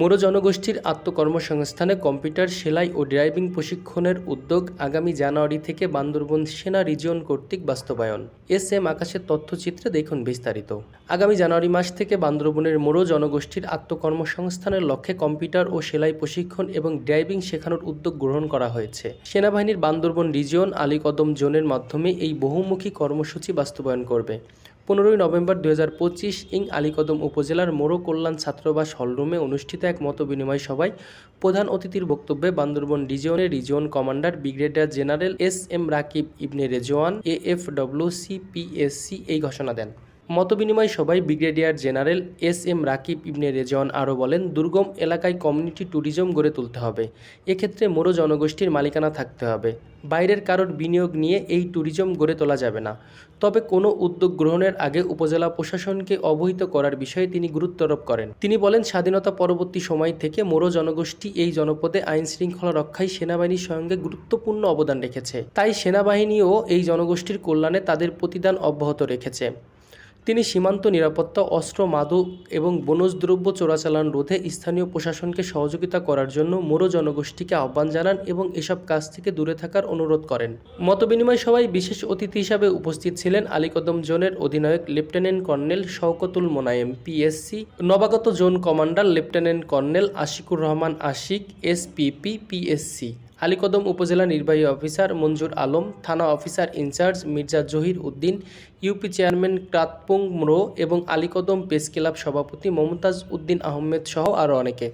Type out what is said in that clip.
মোরো জনগোষ্ঠীর আত্মকর্মসংস্থানে কম্পিউটার সেলাই ও ড্রাইভিং প্রশিক্ষণের উদ্যোগ আগামী জানুয়ারি থেকে বান্দরবন সেনা রিজিয়ন কর্তৃক বাস্তবায়ন। এস এম আকাশের তথ্যচিত্রে দেখুন বিস্তারিত। আগামী জানুয়ারি মাস থেকে বান্দরবনের মোরো জনগোষ্ঠীর আত্মকর্মসংস্থানের লক্ষ্যে কম্পিউটার ও সেলাই প্রশিক্ষণ এবং ড্রাইভিং শেখানোর উদ্যোগ গ্রহণ করা হয়েছে। সেনাবাহিনীর বান্দরবন রিজিয়ন আলীকদম জোনের মাধ্যমে এই বহুমুখী কর্মসূচি বাস্তবায়ন করবে। পনেরোই নভেম্বর দু হাজার পঁচিশ ইং আলীকদম উপজেলার মোরো কল্যাণ ছাত্রবাস হলরুমে অনুষ্ঠিত এক মত বিনিময় সভায় প্রধান অতিথির বক্তব্যে Bandarban রিজিয়নের region commander brigadier general S M Rakib Ibne Rezwan, A F W C এই ঘোষণা দেন। মতবিনিময় সভায় brigadier general S M Rakib Ibne Rezwan আরও বলেন, দুর্গম এলাকায় কমিউনিটি ট্যুরিজম গড়ে তুলতে হবে। এক্ষেত্রে মোরো জনগোষ্ঠীর মালিকানা থাকতে হবে। বাইরের কারোর বিনিয়োগ নিয়ে এই ট্যুরিজম গড়ে তোলা যাবে না। তবে কোনো উদ্যোগ গ্রহণের আগে উপজেলা প্রশাসনকে অবহিত করার বিষয়ে তিনি গুরুত্বারোপ করেন। তিনি বলেন, স্বাধীনতা পরবর্তী সময় থেকে মোরো জনগোষ্ঠী এই জনপদে আইন শৃঙ্খলা রক্ষায় সেনাবাহিনীর সঙ্গে গুরুত্বপূর্ণ অবদান রেখেছে। তাই সেনাবাহিনীও এই জনগোষ্ঠীর কল্যাণে তাদের প্রতিদান অব্যাহত রেখেছে। তিনি সীমান্ত নিরাপত্তা, অস্ত্র, মাদক এবং বনজ দ্রব্য চোরাচালান রোধে স্থানীয় প্রশাসনকে সহযোগিতা করার জন্য মোরো জনগোষ্ঠীকে আহ্বান জানান এবং এসব কাজ থেকে দূরে থাকার অনুরোধ করেন। মতবিনিময় সভায় বিশেষ অতিথি হিসাবে উপস্থিত ছিলেন আলীকদম জোনের অধিনায়ক lieutenant colonel Shawkatul Monayem, PSC, নবাগত zone commander lieutenant colonel Ashikur Rahman Ashik, SPP, PSC. Alikadam Upazila নির্বাহী অফিসার মঞ্জুর আলম, থানা officer in charge Mirza Zahir Uddin, UP chairman Kratpung Mro এবং আলীকদম প্রেস ক্লাব সভাপতি মমতাজ উদ্দিন আহমেদ সহ আরও অনেকে।